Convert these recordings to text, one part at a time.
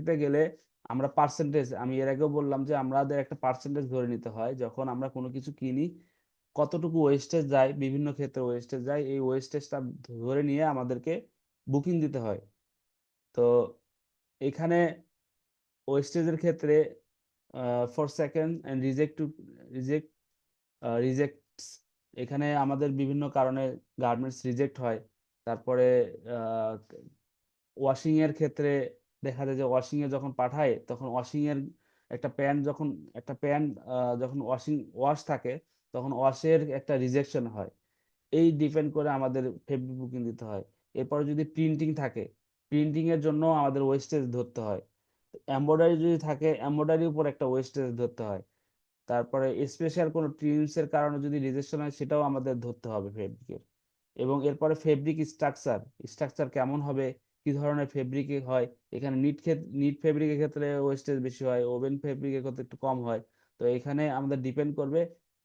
দিতে গেলে আমরা পার্সেন্টেজ আমি এর আগেও বললাম যে আমাদের একটা পার্সেন্টেজ ধরে নিতে হয়। যখন আমরা কোনো কিছু কিনি, কতটুকু ওয়েস্টেজ যায়, বিভিন্ন ক্ষেত্রে ওয়েস্টেজ যায়, এই ওয়েস্টেজটা ধরে নিয়ে আমাদেরকে বুকিং দিতে হয়। তো এখানে ওয়েস্টেজের ক্ষেত্রে for second and reject to reject rejects এখানে আমাদের বিভিন্ন কারণে গার্মেন্টস রিজেক্ট হয়। তারপরে ওয়াশিং এর ক্ষেত্রে দেখা যায় যে ওয়াশিং এ যখন পাঠায়, তখন ওয়াশিং এর একটা প্যান্ট যখন, একটা প্যান্ট যখন ওয়াশিং ওয়াশ থাকে, তখন ওয়াশের একটা রিজেকশন হয়। এই ডিপেন্ড করে আমাদের ফেব্রিক বুকিং দিতে হয়। এরপরে যদি প্রিন্টিং থাকে প্রিন্টিং এর জন্য আমাদের ওয়েস্টেজ ধরতে হয়। এমব্রয়ডারি যদি থাকে এমব্রয়ডারির উপর একটা ওয়েস্টেজ ধরতে হয়। তারপরে স্পেশাল কোনো ট্রিমস এর কারণে যদি রিজেকশন হয়, সেটাও আমাদের ধরতে হবে ফেব্রিকের এবং এরপরে ফেব্রিক স্ট্রাকচার স্ট্রাকচার কেমন হবে কি ধরনের ফেব্রিকে হয়? এখানে নিট নিট ফেব্রিকের ক্ষেত্রে ওয়েস্টেজ বেশি হয় ওভেন ফেব্রিকের ক্ষেত্রে একটু কম হয়। তো এখানে আমাদের ডিপেন্ড করবে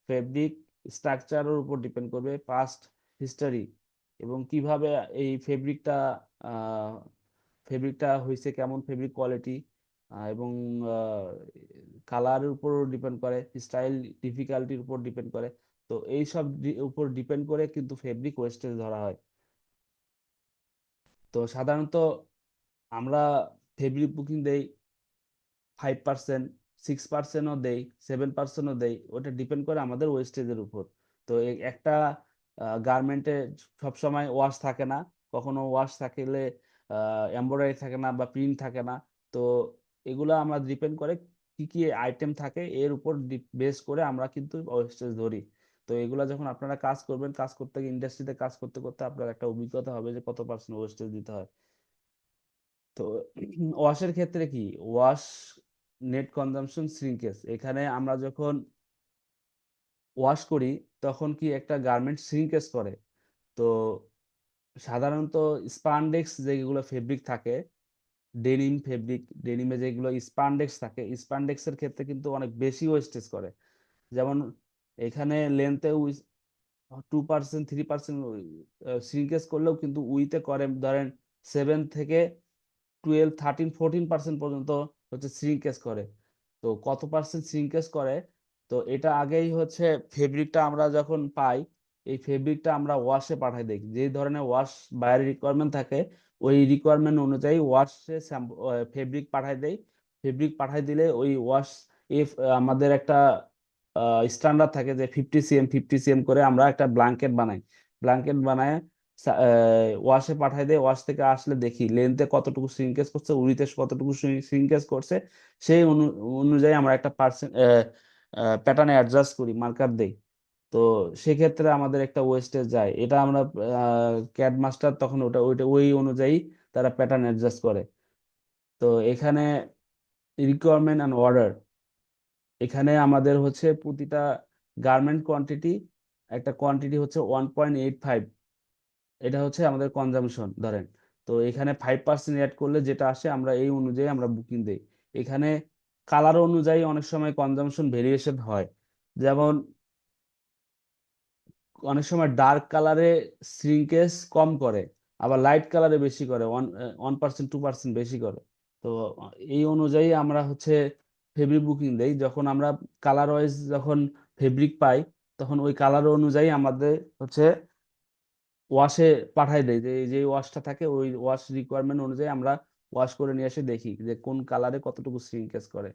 ফেব্রিক স্ট্রাকচারের উপর ডিপেন্ড করবে পাস্ট হিস্টোরি এবং কীভাবে এই ফেব্রিকটা ফেব্রিকটা হয়েছে কেমন ফেব্রিক কোয়ালিটি এবং কালারের উপরও ডিপেন্ড করে স্টাইল ডিফিকাল্টির উপর ডিপেন্ড করে। তো এই সব উপর ডিপেন্ড করে কিন্তু ফেব্রিক ওয়েস্টেজ ধরা হয়। তো সাধারণত আমরা ফেব্রিক বুকিং দেই ফাইভ পার্সেন্ট সিক্স পার্সেন্টও দেই সেভেন পার্সেন্টও দেই, ওটা ডিপেন্ড করে আমাদের ওয়েস্টেজের উপর। তো একটা গার্মেন্টে সবসময় ওয়াশ থাকে না, কখনো ওয়াশ থাকলে এমব্রয়ডারি থাকে না বা প্রিন্ট থাকে না, তো এগুলো আমরা ডিপেন্ড করে কি কি আইটেম থাকে, এর উপর বেস করে আমরা কিন্তু ওয়েস্টেজ ধরি। তো এগুলা যখন আপনারা কাজ করবেন, কাজ করতে গিয়ে ইন্ডাস্ট্রিতে কাজ করতে করতে আপনার একটা অভিজ্ঞতা হবে যে কত পার্সেন্ট ওয়েস্টেজ দিতে হয়। তো ওয়াশের ক্ষেত্রে কি? ওয়াশ নেট কনজামশন শ্রিঙ্কেজ এখানে আমরা যখন ওয়াশ করি, তখন কি একটা গার্মেন্ট শ্রিঙ্কেজ করে। তো সাধারণত স্পান্ডেক্স যেগুলো ফেব্রিক থাকে ডেনিম ফেব্রিক ডেনিমে যেগুলো স্পান্ডেক্স থাকে স্পান্ডেক্সের ক্ষেত্রে কিন্তু অনেক বেশি ওয়েস্টেজ করে। যেমন এখানে লেন্থে two percent three percent shrinkage করলেও কিন্তু উইতে করে, ধরেন সেভেন থেকে টুয়েলভ থার্টিন ফোরটিন পার্সেন্ট পর্যন্ত হচ্ছে শ্রিঙ্কেজ করে। তো কত পার্সেন্ট শ্রিঙ্কেজ করে? তো এটা আগেই হচ্ছে ফেব্রিকটা আমরা যখন পাই, এই ফেব্রিকটা আমরা ওয়াশে পাঠাই দিই যে ধরনের ওয়াশ বাইরের রিকোয়ারমেন্ট থাকে, ওই রিকোয়ারমেন্ট অনুযায়ী ওয়াশে ফেব্রিক পাঠাই দেয় ফেব্রিক পাঠাই দিলে ওই ওয়াশ এফ আমাদের একটা স্ট্যান্ডার্ড থাকে যে ফিফটি সিএম ফিফটি সিএম করে আমরা একটা ব্ল্যাঙ্কেট বানাই। ব্ল্যাঙ্কেট বানায় ওয়াশে পাঠাই দেয়। ওয়াশ থেকে আসলে দেখি লেন্থে কতটুকু শ্রিঙ্কেজ করছে উড়িতে কতটুকু শ্রিঙ্কেজ করছে, সেই অনুযায়ী আমরা একটা পার্সেন্ট প্যাটার্নে অ্যাডজাস্ট করি মার্কার দেই। তো সেক্ষেত্রে আমাদের একটা ওয়েস্টেজ যায়। এটা আমরা ক্যাড মাস্টার তখন ওটা, ওইটা, ওই অনুযায়ী তারা প্যাটার্ন অ্যাডজাস্ট করে। তো এখানে রিকোয়ারমেন্ট অ্যান্ড অর্ডার এখানে আমাদের হচ্ছে প্রতিটা গার্মেন্ট কোয়ান্টিটি একটা কোয়ান্টিটি হচ্ছে ওয়ান পয়েন্ট এইট ফাইভ এটা হচ্ছে আমাদের কনজামশন ধরেন। তো এখানে ফাইভ পার্সেন্ট অ্যাড করলে যেটা আসে, আমরা এই অনুযায়ী আমরা বুকিং দিই। এখানে কালার অনুযায়ী অনেক সময় কনজামশন ভেরিয়েশন হয়। যেমন, অনেক সময় ডার্ক কালারে শ্রিঙ্কেজ কম করে, আবার লাইট কালারে বেশি করে one one percent two percent বেশি করে। তো এই অনুযায়ী আমরা হচ্ছে ফেব্রিক বুকিং দেই, যখন আমরা কালার ওয়াইজ যখন ফেব্রিক পাই, তখন ওই কালার অনুযায়ী আমাদের হচ্ছে ওয়াশে পাঠাই দেয় যে যে ওয়াশটা থাকে, ওই ওয়াশ রিকোয়ারমেন্ট অনুযায়ী আমরা ওয়াশ করে নিয়ে এসে দেখি যে কোন কালারে কতটুকু শ্রিঙ্কেজ করে।